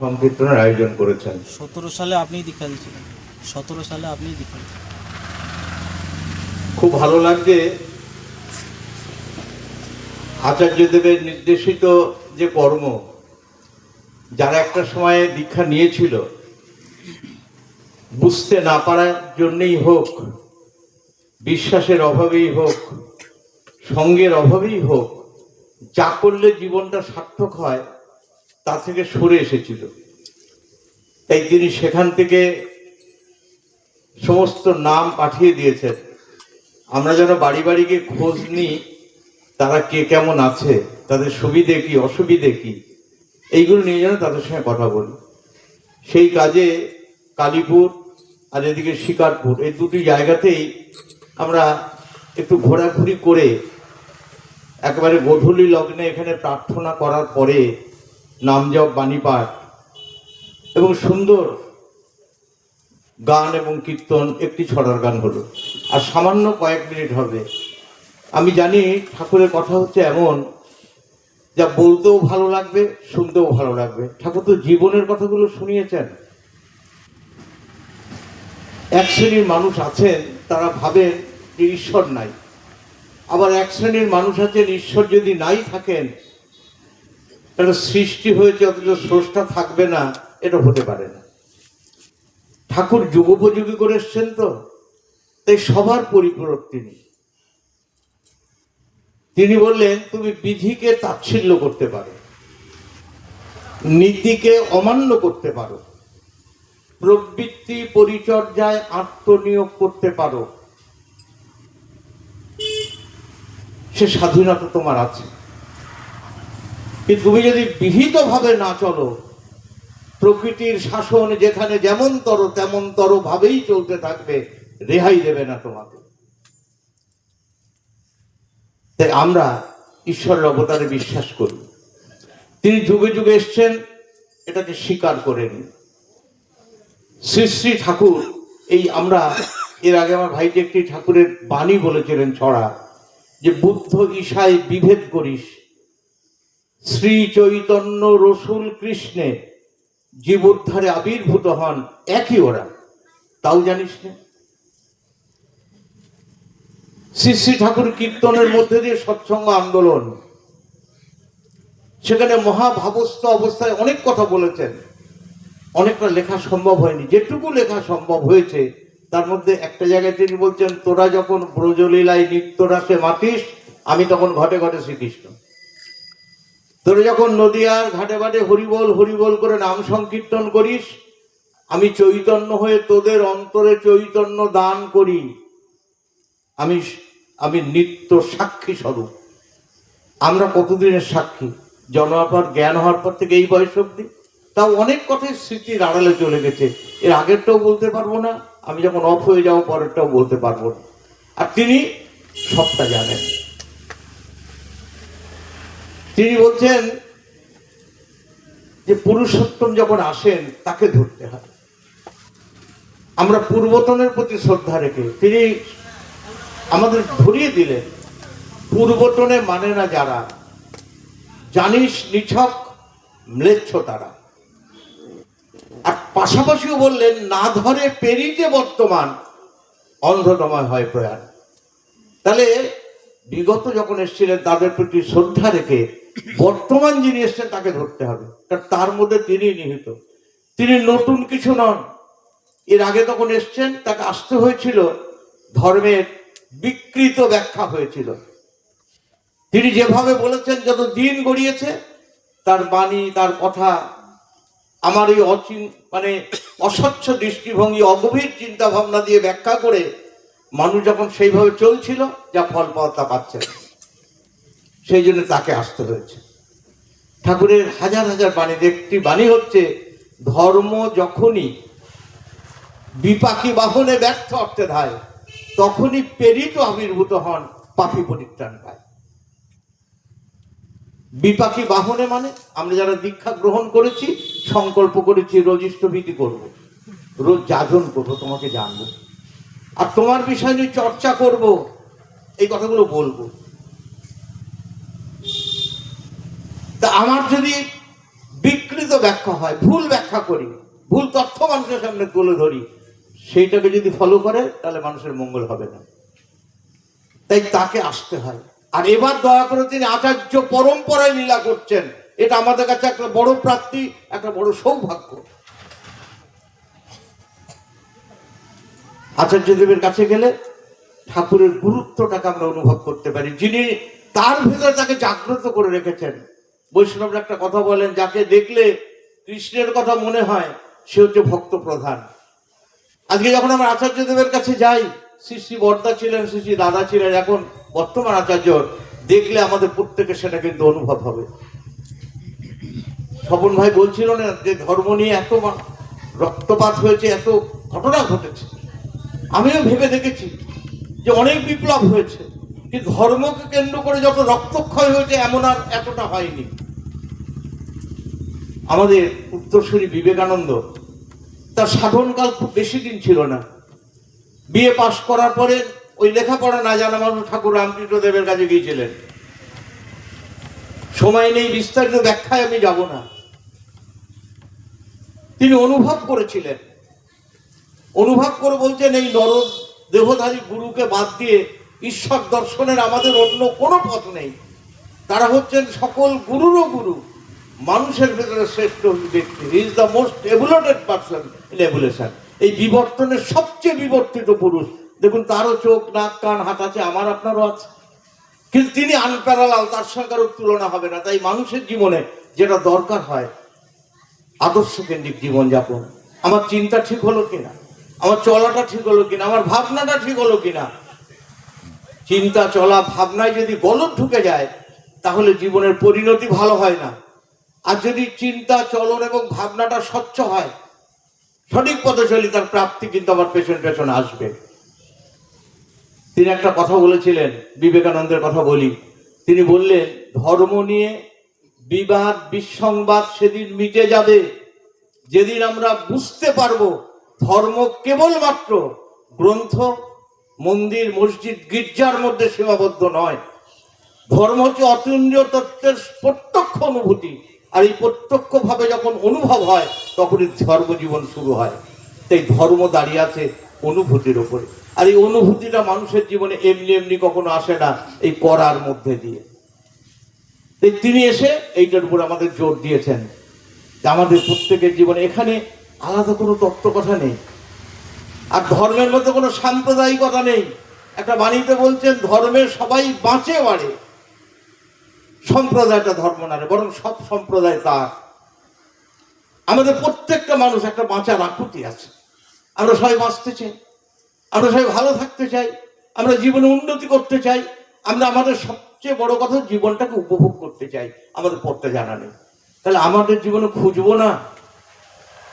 সংকীর্তনের আয়োজন করেছেন। সতেরো সালে আপনি দীক্ষা দিয়েছিলেন। সতেরো সালে আপনি দীক্ষা খুব ভালো লাগছে আচার্যদেবের নির্দেশিত যে কর্ম যারা একটা সময়ে দীক্ষা নিয়েছিল বুঝতে না পারার জন্যই হোক বিশ্বাসের অভাবেই হোক সঙ্গের অভাবেই হোক যা করলে জীবনটা সার্থক হয় তা থেকে সরে এসেছিল। তাই তিনি সেখান থেকে সমস্ত নাম পাঠিয়ে দিয়েছেন। আমরা যেন বাড়ি বাড়ি গিয়ে খোঁজ নিই, তারা কে কেমন আছে, তাদের সুবিধে কি, অসুবিধে কি, এইগুলো নিয়ে যেন তাদের সঙ্গে কথা বলি। সেই কাজে কালীপুর আর এদিকে শিকারপুর, এই দুটি জায়গাতেই আমরা একটু ঘোরাঘুরি করে একেবারে গধূলি লগ্নে এখানে প্রার্থনা করার পরে নাম জপ বাণী পাঠ। এবং সুন্দর গান এবং কীর্তন একটি ছড়ার গান হলো। আর সামান্য কয়েক মিনিট হবে। আমি জানি ঠাকুরের কথা হচ্ছে এমন, যা বলতেও ভালো লাগবে, শুনতেও ভালো লাগবে। ঠাকুর তো জীবনের কথাগুলো শুনিয়েছেন। এক শ্রেণির মানুষ আছেন, তারা ভাবেন যে ঈশ্বর নাই। আবার এক শ্রেণির মানুষ আছেন, ঈশ্বর যদি নাই থাকেন তাহলে সৃষ্টি হয়েছে, অথচ স্রষ্টা থাকবে না, এটা হতে পারে না। ঠাকুর যুগোপযোগী করে এসছেন তো, তাই সবার পরিপূরক তিনি তিনি বললেন, তুমি বিধিকে তাচ্ছিল্য করতে পারো, নীতিকে অমান্য করতে পারো, প্রবৃত্তি পরিচর্যায় আত্মনিয়োগ করতে পারো। সে স্বাধীনতা তোমার আছে। কিন্তু তুমি যদি বিহিতভাবে না চলো, প্রকৃতির শাসন যেখানে যেমন তর, তেমন তর ভাবেই চলতে থাকবে, রেহাই দেবে না তোমাকে। তাই আমরা ঈশ্বরের অবতারে বিশ্বাস করি। তিনি যুগে যুগে এসছেন, এটাকে স্বীকার করেন। শ্রী শ্রী ঠাকুর, এই আমরা এর আগে আমার ভাইটি একটি ঠাকুরের বাণী বলেছিলেন ছড়া, যে বুদ্ধ ঈশায় বিভেদ করিস শ্রী চৈতন্য রসুল কৃষ্ণে জীবোদ্ধারে আবির্ভূত হন একই ওরা। তাও জানিস না? শ্রী শ্রী ঠাকুর কীর্তনের মধ্যে দিয়ে সৎসঙ্গ আন্দোলন। সেখানে মহাভাবস্থ অবস্থায় অনেক কথা বলেছেন। অনেকটা লেখা সম্ভব হয়নি। যেটুকু লেখা সম্ভব হয়েছে, তার মধ্যে একটা জায়গায় তিনি বলছেন, তোরা যখন ব্রজলীলায় নিত্যরাসে মাতিস, আমি তখন ঘটে ঘটে শ্রীকৃষ্ণ। তোরা যখন নদিয়ার ঘাটে ঘাটে হরিবল হরিবল করে নাম সংকীর্তন করিস, আমি চৈতন্য হয়ে তোদের অন্তরে চৈতন্য দান করি। আমি আমি নিত্য সাক্ষী স্বরূপ। আমরা কতদিনের সাক্ষী? জন্মার পর, জ্ঞান হওয়ার পর থেকে এই বয়স অব্দি তাও অনেক কথাই স্মৃতির আড়ালে চলে গেছে। এর আগেরটাও বলতে পারব না, আমি যখন অফ হয়ে যাব, পরেরটাও বলতে পারব না। আর তিনি সবটা জানেন। তিনি বলছেন যে পুরুষোত্তম যখন আসেন, তাকে ধরতে হয়। আমরা পূর্বতনের প্রতি শ্রদ্ধা রেখে, তিনি আমাদের ধরিয়ে দিলেন। পূর্বতনে মানে না যারা, জানিস নিছক ম্লেচ্ছ তারা। আর পাশাপাশিও বললেন, না ধরে পেরিতে বর্তমান, অন্ধতময় হয় প্রয়াণ। তাহলে বিগত যখন এসেছিলেন, তাদের প্রতি শ্রদ্ধা রেখে বর্তমান যিনি এসছেন তাকে ধরতে হবে। তার মধ্যে তিনি নিহিত। তিনি নতুন কিছু নন। এর আগে তখন এসছেন, তাকে আসতে হয়েছিল, ধর্মের বিকৃত ব্যাখ্যা হয়েছিল। তিনি যেভাবে বলেছেন, যত দিন গড়িয়েছে, তার বাণী, তার কথা, আমার এই অচিন মানে অস্বচ্ছ দৃষ্টিভঙ্গি, অগভীর চিন্তা ভাবনা দিয়ে ব্যাখ্যা করে মানুষ যখন সেইভাবে চলছিল, যা ফল পাওয়া তা পাচ্ছে। সেই জন্য তাকে আসতে হয়েছে। ঠাকুরের হাজার হাজার বাণীর একটি বাণী হচ্ছে, ধর্ম যখনই বিপাকী বাহনে ব্যর্থ অর্থে ধায়, তখনই প্রেরিত আবির্ভূত হন পাপি পরিত্রাণ পায়। বিপাকী বাহনে মানে আমরা যারা দীক্ষা গ্রহণ করেছি, সংকল্প করেছি রজিষ্টভীতি করব, রোজ যাজন করব, তোমাকে জানব। আর তোমার বিষয় নিয়ে চর্চা করব, এই কথাগুলো বলব। আমার যদি বিকৃত ব্যাখ্যা হয়, ভুল ব্যাখ্যা করি, ভুল তথ্য মানুষের সামনে তুলে ধরি, সেইটাকে যদি ফলো করে, তাহলে মানুষের মঙ্গল হবে না। তাই তাকে আসতে হয়। আর এবার দয়া করে তিনি আচার্য পরম্পরায় লীলা করছেন। এটা আমাদের কাছে একটা বড় প্রাপ্তি, একটা বড় সৌভাগ্য। আচার্য দেবের কাছে গেলে ঠাকুরের গুরুত্বটাকে আমরা অনুভব করতে পারি, যিনি তার ভিতরে তাকে জাগ্রত করে রেখেছেন। বৈষ্ণবরা একটা কথা বলেন, যাকে দেখলে কৃষ্ণের কথা মনে হয়, সে হচ্ছে ভক্ত প্রধান আজকে যখন আমরা আচার্য দেবের কাছে যাই, শ্রী শ্রী বর্দা ছিলেন, শ্রী শ্রী দাদা ছিলেন, এখন বর্তমান আচার্য, দেখলে আমাদের প্রত্যেকে সেটা কিন্তু অনুভব হবে। স্বপন ভাই বলছিল না যে ধর্ম নিয়ে এত রক্তপাত হয়েছে, এত ঘটনা ঘটেছে। আমিও ভেবে দেখেছি যে অনেক বিপ্লব হয়েছে কিন্তু ধর্মকে কেন্দ্র করে যত রক্তক্ষয় হয়েছে, এমন আর এতটা হয়নি। আমাদের উত্তরসূরি বিবেকানন্দ, তার সাধনকাল খুব বেশি দিন ছিল না। বিএ পাশ করার পরে ওই লেখাপড়া না জানা মানুষ ঠাকুর রামকৃষ্ণ দেবের কাছে গিয়েছিলেন। সময় নেই, বিস্তারিত ব্যাখ্যায় আমি যাব না। তিনি অনুভব করেছিলেন। অনুভব করে বলছেন, এই নর দেহধারী গুরুকে বাদ দিয়ে ঈশ্বর দর্শনের আমাদের অন্য কোনো পথ নেই। তারা হচ্ছেন সকল গুরুরও গুরু। মানুষের ভেতরে শ্রেষ্ঠ ব্যক্তি is the most evoluted person in evolution এই বিবর্তনের সবচেয়ে বিবর্তিত পুরুষ, দেখুন তারও চোখ, নাক, কান, হাত আছে, আমার আপনারও আছে। কিন্তু তিনি আনপ্যারালাল তার সঙ্গে কারোর তুলনা হবে না। তাই মানুষের জীবনে যেটা দরকার হয়, আদর্শ কেন্দ্রিক জীবনযাপন। আমার চিন্তা ঠিক হলো কিনা? আমার চলাটা ঠিক হলো কিনা? আমার ভাবনাটা ঠিক হলো কিনা? চিন্তা, চলা, ভাবনায় যদি গলত ঢুকে যায়, তাহলে জীবনের পরিণতি ভালো হয় না। আর যদি চিন্তা, চলন এবং ভাবনাটা স্বচ্ছ হয়, সঠিক পথে চলি, তার প্রাপ্তি কিন্তু আমার পেছন পেছন আসবে। তিনি একটা কথা বলেছিলেন, বিবেকানন্দের কথা বলি। তিনি বললেন, ধর্ম নিয়ে বিবাদ, বিসংবাদ সেদিন মিটে যাবে। যেদিন আমরা বুঝতে পারব, ধর্ম কেবলমাত্র গ্রন্থ, মন্দির, মসজিদ, গির্জার মধ্যে সীমাবদ্ধ নয়। ধর্ম হচ্ছে অতুল্য তত্ত্বের প্রত্যক্ষ অনুভূতি। আর এই প্রত্যক্ষভাবে যখন অনুভব হয়, তখনই ধর্মজীবন শুরু হয়। তাই ধর্ম দাঁড়িয়ে আছে অনুভূতির ওপরে আর এই অনুভূতিটা মানুষের জীবনে এমনি এমনি কখনো আসে না, এই করার মধ্যে দিয়ে। তাই তিনি এসে এইটার উপর আমাদের জোর দিয়েছেন। আমাদের প্রত্যেকের জীবনে এখানে আলাদা কোনো তত্ত্ব কথা নেই। আর ধর্মের মধ্যে কোনো সাম্প্রদায়িকতা নেই। একটা বাণীতে বলছেন, ধর্মের সবাই বাঁচে বাড়ে। সম্প্রদায়টা ধর্ম না রে, বরং সব সম্প্রদায় তার। আমাদের প্রত্যেকটা মানুষ একটা বাঁচার আকুতি আছে। আমরা সবাই বাঁচতে চাই আমরা সবাই ভালো থাকতে চাই আমরা জীবনে উন্নতি করতে চাই আমরা আমাদের সবচেয়ে বড় কথা জীবনটাকে উপভোগ করতে চাই আমাদের পড়তে জানা নেই। তাহলে আমাদের জীবনে খুঁজবো না?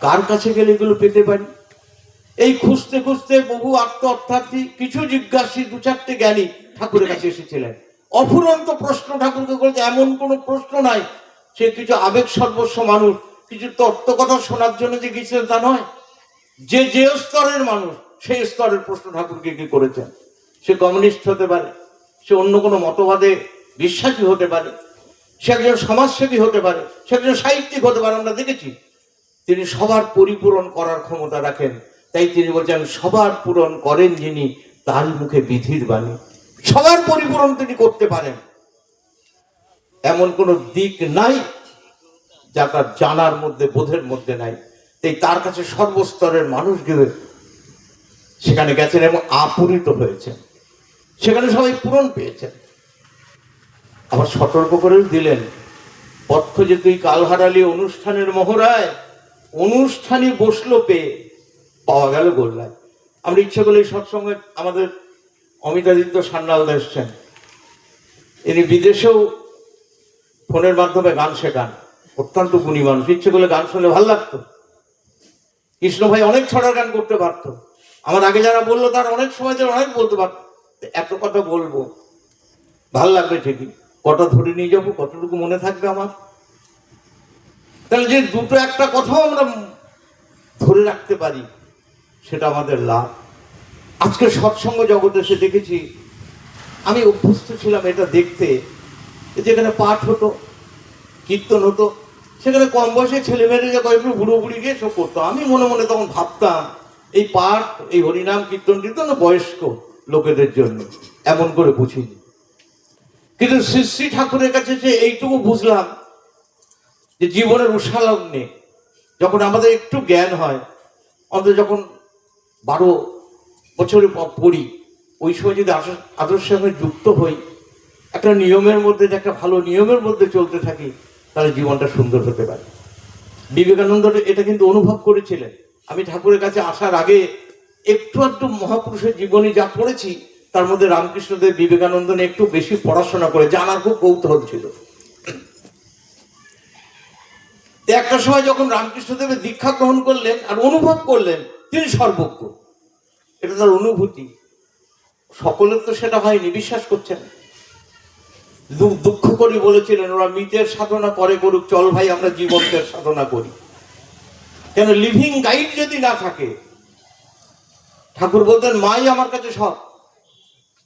কার কাছে গেলে এগুলো পেতে পারি? এই খুঁজতে খুঁজতে বহু আত্ম অর্থার্থী কিছু জিজ্ঞাসী দু চারটে জ্ঞানী ঠাকুরের কাছে এসেছিলেন। অফুরন্ত প্রশ্ন, ঠাকুরকে করেছে এমন কোনো প্রশ্ন নাই। সে কিছু আবেগ সর্বস্ব মানুষ, কিছু তত্ত্ব কথা শোনার জন্য যে গিয়েছিলেন তা নয়। যে যে স্তরের মানুষ, সেই স্তরের প্রশ্ন ঠাকুরকে কি করেছেন? সে কমিউনিস্ট হতে পারে, সে অন্য কোনো মতবাদে বিশ্বাসী হতে পারে, সে একজন সমাজসেবী হতে পারে, সে একজন সাহিত্যিক হতে পারে, আমরা দেখেছি। তিনি সবার পরিপূরণ করার ক্ষমতা রাখেন। তাই তিনি বলছেন, সবার পূরণ করেন যিনি তার মুখে বিধির বাণী। সবার পরিপূরণ তিনি করতে পারেন। এমন কোন দিক নাই যা তার জানার মধ্যে, বোধের মধ্যে নাই। তাই তার কাছে সর্বস্তরের মানুষ গিয়ে সেখানে গেছেন এবং আপূরিত হয়েছেন। সেখানে সবাই পূরণ পেয়েছেন। আবার সতর্ক করেও দিলেন পথ যে তুই কাল হারালি অনুষ্ঠানের মহড়ায় অনুষ্ঠানই বসল পেয়ে পাওয়া গেল গোল্লায়। আমরা ইচ্ছে করলে সৎসঙ্গে আমাদের অমিতাদিত্য সান্যাল এসছেন। ইনি বিদেশেও ফোনের মাধ্যমে গান শেখান। অত্যন্ত গুণী মানুষ। ইচ্ছে করলে গান শুনলে ভালো লাগতো। কৃষ্ণ ভাই অনেক ছড়ার গান করতে পারতো। আমার আগে যারা বলল, তার অনেক সময় যারা অনেক বলতে পারতো। এত কথা বলব। ভালো লাগবে ঠিকই। কটা ধরে নিয়ে যাব, কতটুকু মনে থাকবে আমার? তাহলে যে দুটো একটা কথাও আমরা ধরে রাখতে পারি, সেটা আমাদের লাভ। আজকে সৎসঙ্গ জগতে এসে দেখেছি, আমি অভ্যস্ত ছিলাম এটা দেখতে। যেখানে পাঠ হতো, কীর্তন হতো, সেখানে কম বয়সে ছেলে মেয়েরা যে কয়েকটু বুড়ো বুড়ি গিয়ে সব করতো। আমি মনে মনে তখন ভাবতাম, এই পাঠ, এই হরিনাম, কীর্তন কীর্তন বয়স্ক লোকেদের জন্য, এমন করে বুঝিনি। কিন্তু শ্রী শ্রী ঠাকুরের কাছে যে এইটুকু বুঝলাম, যে জীবনের উষালগ্নে যখন আমাদের একটু জ্ঞান হয়, অন্তত যখন বারো বছরে পড়ি ওই সময় যদি আদর্শ- আদর্শের সঙ্গে যুক্ত হই, একটা নিয়মের মধ্যে একটা ভালো নিয়মের মধ্যে চলতে থাকি, তাহলে জীবনটা সুন্দর হতে পারে। বিবেকানন্দ এটা কিন্তু অনুভব করেছিলেন। আমি ঠাকুরের কাছে আসার আগে একটু একটু মহাপুরুষের জীবনী যা পড়েছি, তার মধ্যে রামকৃষ্ণদেব, বিবেকানন্দ একটু বেশি পড়াশোনা করে জানার খুব কৌতূহল ছিল। একটা সময় যখন রামকৃষ্ণদেবের দীক্ষা গ্রহণ করলেন আর অনুভব করলেন, তিনি সর্বজ্ঞ। এটা তার অনুভূতি। সকলের তো সেটা হয়নি, বিশ্বাস করছেন? দুঃখ করে বলেছিলেন, ওরা মৃতের সাধনা করে করুক, চল ভাই, আমরা জীবন্তের সাধনা করি। কেন লিভিং গাইড যদি না থাকে, ঠাকুর বলতেন, মাই আমার কাছে সব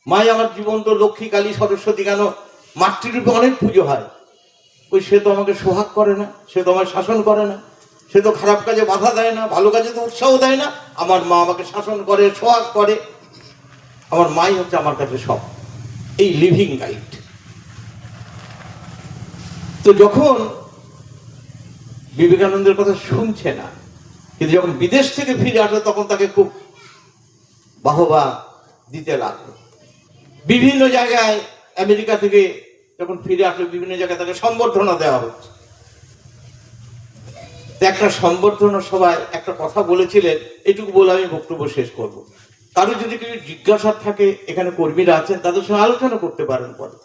মাই আমার জীবন্ত লক্ষ্মী কালী সরস্বতী কেন মাতৃরূপে অনেক পুজো হয়? ওই সে তো আমাকে সোহাগ করে না, সে তো আমার শাসন করে না। সে তো খারাপ কাজে বাধা দেয় না, ভালো কাজে তো উৎসাহ দেয় না। আমার মা আমাকে শাসন করে, সোহাগ করে। আমার মাই হচ্ছে আমার কাছে সব। এই লিভিং গাইড তো যখন বিবেকানন্দের কথা শুনছে না, কিন্তু যখন বিদেশ থেকে ফিরে আসে, তখন তাকে খুব বাহবা দিতে লাগল। বিভিন্ন জায়গায় আমেরিকা থেকে যখন ফিরে আসলো, বিভিন্ন জায়গায় তাকে সম্বর্ধনা দেওয়া হচ্ছে। একটা সম্বর্ধনা সভায় একটা কথা বলেছিলেন, এটুকু বলে আমি বক্তব্য শেষ করব। কারও যদি কিছু জিজ্ঞাসা থাকে, এখানে কর্মীরা আছেন, তাদের সঙ্গে আলোচনা করতে পারেন পরে।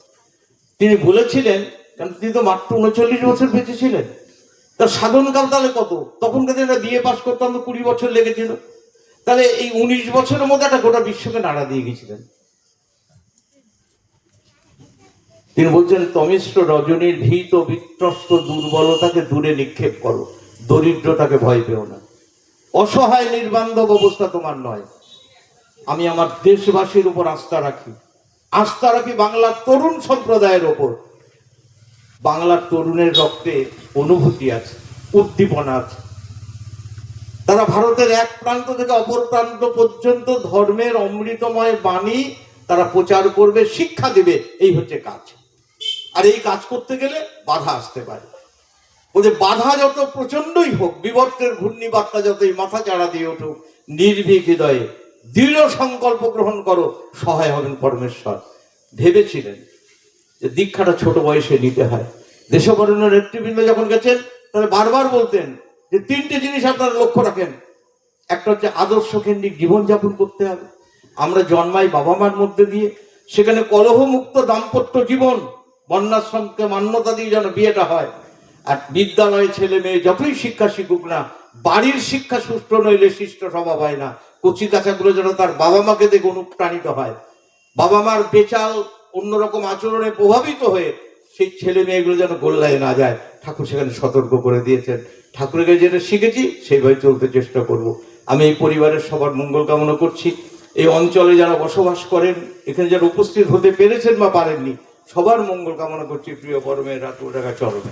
তিনি বলেছিলেন কারণ তিনি তো মাত্র উনচল্লিশ বছর বেঁচে ছিলেন। তার সাধনকাল তাহলে কত? তখনকার দিনে বিয়ে পাস করতাম তো কুড়ি বছর লেগেছিল। তাহলে এই উনিশ বছরের মধ্যে একটা গোটা বিশ্বকে নাড়া দিয়ে গেছিলেন। তিনি বলছেন তমিশ্র রজনীর ভীত বিত্রস্ত দুর্বলতাকে দূরে নিক্ষেপ করো। দরিদ্রতাকে ভয় পেও না। অসহায় নির্বান্ধব অবস্থা তোমার নয়। আমি আমার দেশবাসীর উপর আস্থা রাখি। আস্থা রাখি বাংলার তরুণ সম্প্রদায়ের ওপর বাংলার তরুণের রক্তে অনুভূতি আছে, উদ্দীপনা আছে। তারা ভারতের এক প্রান্ত থেকে অপর প্রান্ত পর্যন্ত ধর্মের অমৃতময় বাণী তারা প্রচার করবে, শিক্ষা দেবে। এই হচ্ছে কাজ। আর এই কাজ করতে গেলে বাধা আসতে পারে। ওদের বাধা যত প্রচন্ডই হোক, বিবর্তের ঘূর্ণিবার্তা যতই মাথা চাড়া দিয়ে উঠুক, নির্ভীক হৃদয়ে দৃঢ় সংকল্প গ্রহণ করো, সহায় হবেন পরমেশ্বর। ভেবেছিলেন যে দীক্ষাটা ছোট বয়সে নিতে হয়। দেশবরণ্য নেতৃবৃন্দ যখন গেছেন, তাহলে বারবার বলতেন যে তিনটে জিনিস আপনারা লক্ষ্য রাখেন। একটা হচ্ছে আদর্শ কেন্দ্রিক জীবনযাপন করতে হবে। আমরা জন্মাই বাবা মার মধ্যে দিয়ে, সেখানে কলহমুক্ত দাম্পত্য জীবন, বন্যাশ্রমকে মান্যতা দিয়ে যেন বিয়েটা হয়। আর বিদ্যালয়ে ছেলে মেয়ে যতই শিক্ষা শিখুক না, বাড়ির শিক্ষা সুষ্ঠু নইলে শিষ্ট স্বভাব হয় না। কচি কাছাগুলো যেন তার বাবা মাকে দেখে অনুপ্রাণিত হয়। বাবা মার বেচাল অন্যরকম আচরণে প্রভাবিত হয়ে সেই ছেলে মেয়েগুলো যেন গোল্লায় না যায়। ঠাকুর সেখানে সতর্ক করে দিয়েছেন। ঠাকুরের কাছে যেটা শিখেছি, সেইভাবে চলতে চেষ্টা করব। আমি এই পরিবারের সবার মঙ্গল কামনা করছি। এই অঞ্চলে যারা বসবাস করেন, এখানে যারা উপস্থিত হতে পেরেছেন বা পারেননি, সবার মঙ্গল কামনা করছি প্রিয় পরমের রাতু টাকা চরণে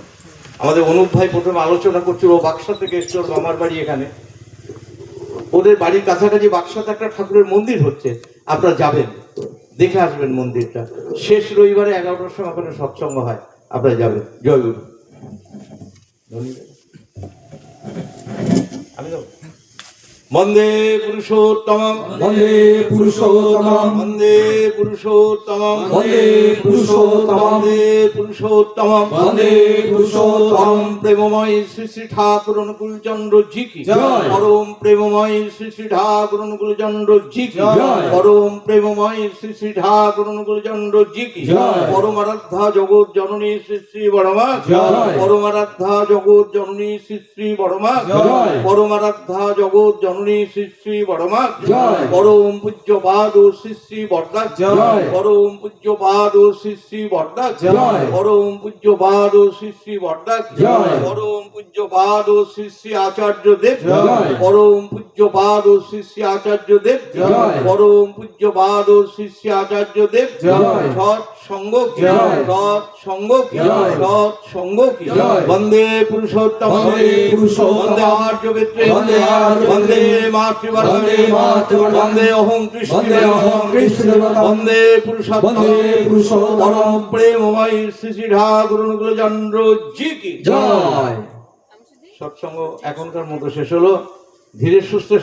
আমাদের অনুপ ভাই প্রথমে আলোচনা করছিল, ও বাক্সা থেকে এসছে ওর মামার বাড়ি এখানে। ওদের বাড়ির কাছাকাছি বাক্সাতে একটা ঠাকুরের মন্দির হচ্ছে, আপনারা যাবেন, দেখে আসবেন মন্দিরটা। শেষ রবিবারে এগারোটার সময় ওখানে সৎসঙ্গ হয়, আপনারা যাবেন। জয় গুরু আমি যাব বন্দে পুরুষোত্তম বন্দে পুরুষোত্তমম। বন্দে পুরুষোত্তম বন্দে পুরুষোত্তমম। বন্দে পুরুষোত্তম বন্দে পুরুষোত্তমম। পরম প্রেমময় শ্রী শ্রী ঠাকুর অনুকূল চন্দ্র জি কি জয়। পরম প্রেমময় শ্রী শ্রী ঠাকুর অনুকূল চন্দ্র জি কি জয়। পরম প্রেমময় শ্রী শ্রী ঠাকুর অনুকূল চন্দ্র জি কি জয়। পরমারাধ্যা জগৎ জননী শ্রী শ্রী বড়মা। জয়। পরমারাধ্যা জগৎ জননী শ্রী শ্রী বড়মা। জয়। পরমারাধ্যা জগৎ জননী বরণী শ্রী শ্রী বড়মা জয়। পরম পূজ্য পাদ শ্রী শ্রী বর্দা জয়। পরম পূজ্য পাদ শ্রী শ্রী বর্দা। পরম পূজ্য পাদ শ্রী শ্রী বর্দা। পরম পূজ্য পাদ শ্রী শ্রী আচার্য দেব জয়। পরম পূজ্য পাদ শ্রী শ্রী আচার্য দেব জয়। পরম পূজ্য পাদ শ্রী শ্রী আচার্য দেব জয়। সৎ সঙ্গ। সৎ সঙ্গ। সৎ সঙ্গ কি জয়। বন্দে পুরুষোত্তম বন্দে পুরুষোত্তম। বন্দে আর্য বন্দে শ্রী শ্রী ঠাকুর অনুকূল চন্দ্র জি কি জয়। সৎসঙ্গ এখনকার মতো শেষ হলো। ধীরে সুস্থে